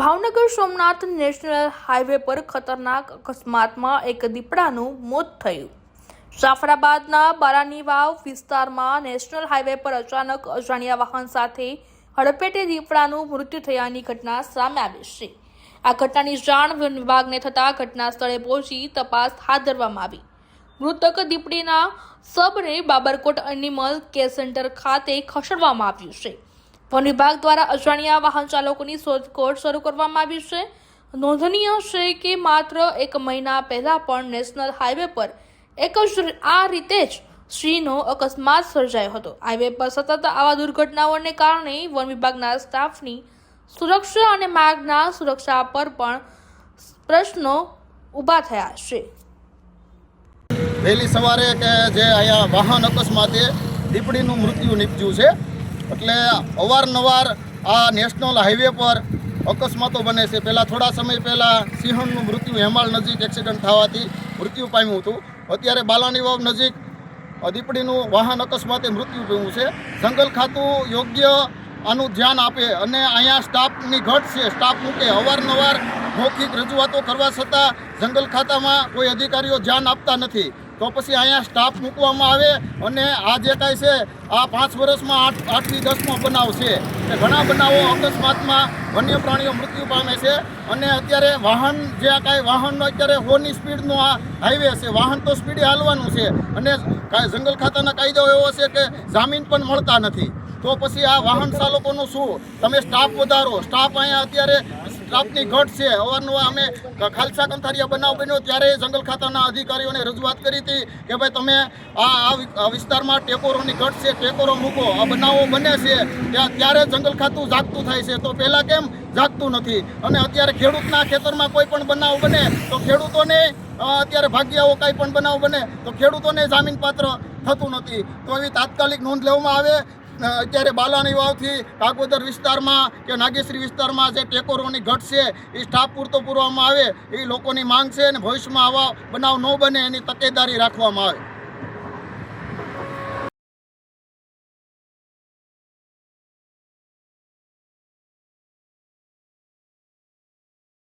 Bhavnagar Somnath national highway પર ખતરનાક અકસ્માતમાં એક દીપડાનું મોત થયું. જાફરાબાદના બારાની વાવ વિસ્તારમાં નેશનલ હાઈવે પર અચાનક અજાણ્યા વાહન સાથે હડપેટે દીપડાનું મૃત્યુ થયાની ઘટના સામે આવી છે. આ ઘટનાની જાણ વન વિભાગને થતાં ઘટના સ્થળે પહોંચી તપાસ હાથ ધરવામાં આવી. મૃતક દીપડીના સબને બાબરકોટ એનિમલ કેર સેન્ટર ખાતે ખસેડવામાં આવ્યું છે. વન વિભાગ દ્વારા અજાણ્યા વાહન ચાલકોની શોધખોળ શરૂ કરવામાં આવી છે. નોંધનીય છે કે માત્ર એક મહિના પહેલા પણ નેશનલ હાઈવે પર એક જ આ રીતે જ સિંહનો અકસ્માત સર્જાયો હતો. હાઈવે પર સતત આવા દુર્ઘટનાઓને કારણે વન વિભાગના સ્ટાફની સુરક્ષા અને માર્ગના સુરક્ષા પર પણ પ્રશ્નો ઊભા થયા છે. વહેલી સવારે કે જે અહીંયા વાહન અકસ્માતે દીપડીનું મૃત્યુ નીપજ્યું છે. એટલે અવારનવાર આ નેશનલ હાઈવે પર અકસ્માતો બને છે. પહેલાં થોડા સમય પહેલાં સિંહણનું મૃત્યુ હેમાળ નજીક એક્સિડન્ટ થવાથી મૃત્યુ પામ્યું હતું. અત્યારે બાલાની વાવ નજીક દીપડીનું વાહન અકસ્માતે મૃત્યુ પામ્યું છે. જંગલ ખાતું યોગ્ય આનું ધ્યાન આપે અને અહીંયા સ્ટાફની ઘટ છે. સ્ટાફ મૂકે. અવારનવાર મૌખિક રજૂઆતો કરવા છતાં જંગલ ખાતામાં કોઈ અધિકારીઓ ધ્યાન આપતા નથી. તો પછી અહીંયા સ્ટાફ મૂકવામાં આવે અને આ જે કાંઈ છે, આ પાંચ વર્ષમાં આઠ આઠથી દસમો બનાવ છે. એ ઘણા બનાવો અકસ્માતમાં વન્ય પ્રાણીઓ મૃત્યુ પામે છે અને અત્યારે વાહન જે આ કાંઈ વાહનનો અત્યારે હોની સ્પીડનો આ હાઈવે છે. વાહન તો સ્પીડે હાલવાનું છે અને કાંઈ જંગલ ખાતાના કાયદો એવો છે કે જામીન પણ મળતા નથી. તો પછી આ વાહન ચાલકોનું શું? તમે સ્ટાફ વધારો. સ્ટાફ અહીંયા અત્યારે સ્ટાફની ઘટ છે. અવારનવાર અમે ખાલસા કંથારિયા બનાવ બન્યો ત્યારે જંગલ ખાતાના અધિકારીઓને રજૂઆત કરી હતી કે ભાઈ તમે આ આ વિસ્તારમાં ટેકોરોની ઘટ છે, ટેકોરો મૂકો. આ બનાવો બને છે. ત્યાં ત્યારે જંગલ ખાતું જાગતું થાય છે. તો પહેલાં કેમ જાગતું નથી? અને અત્યારે ખેડૂતના ખેતરમાં કોઈ પણ બનાવ બને તો ખેડૂતોને અત્યારે ભાગ્યાઓ કાંઈ પણ બનાવ બને તો ખેડૂતોને જામીનપાત્ર થતું નથી. તો એવી તાત્કાલિક નોંધ લેવામાં આવે અત્યારે બાલાની વાવથી કાગોદર વિસ્તારમાં કે નાગેશ્રી વિસ્તારમાં જે ટેકોરોની ઘટ છે, એ સ્ટાફ પૂરતો પૂરવામાં આવે, એ લોકોની માંગ છે અને ભવિષ્યમાં આવા બનાવ ન બને એની તકેદારી રાખવામાં આવે.